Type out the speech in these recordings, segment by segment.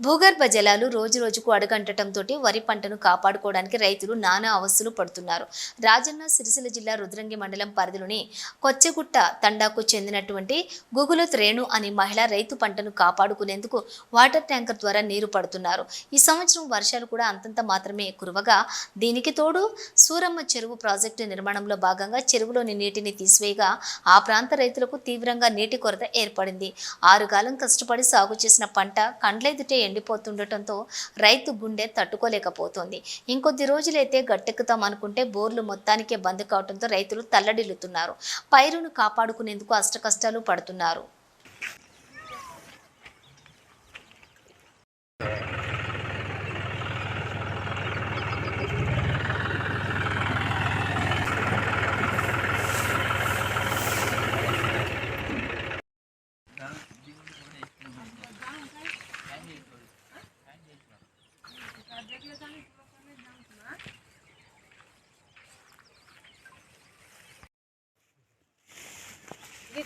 భూగర్భ జలాలు రోజు రోజుకు అడుగంటడంతో వరి పంటను కాపాడుకోవడానికి రైతులు నానా అవస్థలు పడుతున్నారు. రాజన్న సిరిసిల్ల జిల్లా రుద్రంగి మండలం పరిధిలోని కొచ్చెగుట్ట తండాకు చెందినటువంటి గుగులత్ రేణు అనే మహిళ రైతు పంటను కాపాడుకునేందుకు వాటర్ ట్యాంకర్ ద్వారా నీరు పడుతున్నారు. ఈ సంవత్సరం వర్షాలు కూడా అంతంత మాత్రమే కురవగా దీనికి తోడు సూరమ్మ చెరువు ప్రాజెక్టు నిర్మాణంలో భాగంగా చెరువులోని నీటిని తీసివేయగా ఆ ప్రాంత రైతులకు తీవ్రంగా నీటి కొరత ఏర్పడింది. ఆరుగాలం కష్టపడి సాగు చేసిన పంట కండ్లెదుటే ఎండిపోతుండటంతో రైతు గుండె తట్టుకోలేకపోతోంది. ఇంకొద్ది రోజులైతే గట్టెక్కుతాం అనుకుంటే బోర్లు మొత్తానికే బంద్ కావడంతో రైతులు తల్లడిల్లుతున్నారు. పైరును కాపాడుకునేందుకు అష్టకష్టాలు పడుతున్నారు.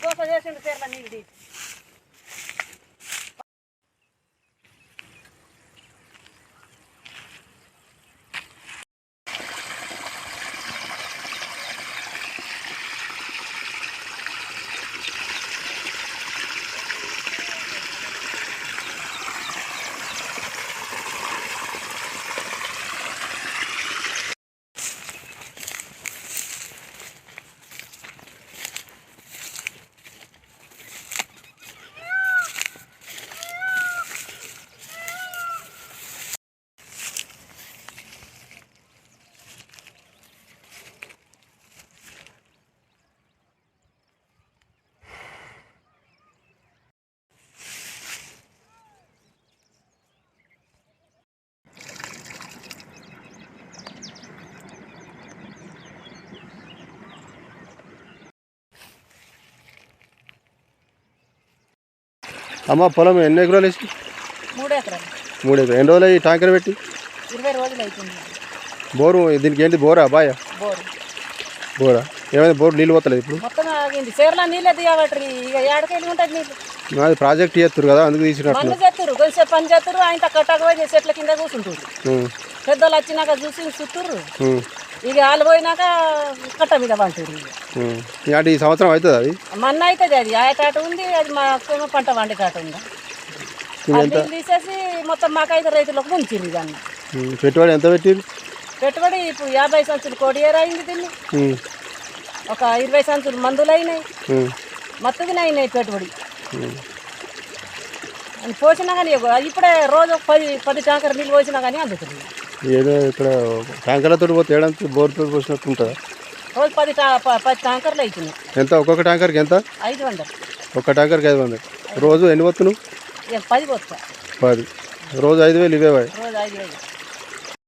Vou fazer assim do ferro. అమ్మ పొలం ఎన్ని ఎకరాలు వేసి మూడు ఎకరాలు మూడు ఎకరాలు. ఎన్ని రోజులు ఈ ట్యాంకర్ పెట్టి? ఇరవై రోజులు అవుతుంది బోరు దీనికి ఏంటి బోరా బాయ్? బోరు. బోరా. ఏమైనా బోరు నీళ్ళు పోతలేదు ఇప్పుడు? మొత్తం ఆగింది. చీరల నీళ్ళే దిగబట్టి ఇక ఏడకెళ్ళి ఉంటుంది నీళ్ళు. నాది ప్రాజెక్ట్ చేస్తారు కదా అందుకు తీసినట్టు మన్ను చేస్తురు కొంచెం పని చేస్తురు ఆయన కట్టక పోయి చెట్ల కింద కూర్చుంటారు పెద్దోళ్ళు వచ్చినాక చూసి చుట్టూరు ఇక వాళ్ళు పోయినాక కట్ట మీద అంటే ఈ సంవత్సరం అవుతుంది అది? మన్న అవుతుంది అది. ఆయటాట ఉంది అది మాకేమో పంట వండేటాట ఉంది. అది తీసేసి మొత్తం మాకైతే రైతులకు ముంచిరు దాన్ని పెట్టుబడి ఎంత పెట్టిరు పెట్టుబడి ఇప్పుడు యాభై సంచులు కోడియేరు అయింది దీన్ని. ఒక ఇరవై సంచులు మందులు అయినాయి. మొత్తగా అయినాయి పెట్టుబడి. పోసినా కానీ ఇప్పుడే రోజు ఒక పది పది ట్యాంకర్ నీళ్ళు పోసినా కానీ అందుతుంది. ఏదో ఇక్కడ ట్యాంకర్లతో పోతే ఏడంతా బోర్తో పోసినట్టు ఉంటుందా? రోజు పది పది ట్యాంకర్లు అవుతున్నాయి ఎంత? ఒక్కొక్క ట్యాంకర్కి ఎంత? ఐదు వందలు. ఒక్క ట్యాంకర్కి ఐదు వందలు. రోజు ఎన్ని పోతున్నావు? పది పోతా పది. రోజు ఐదు వేలు ఇవే రోజు ఐదు వేలు.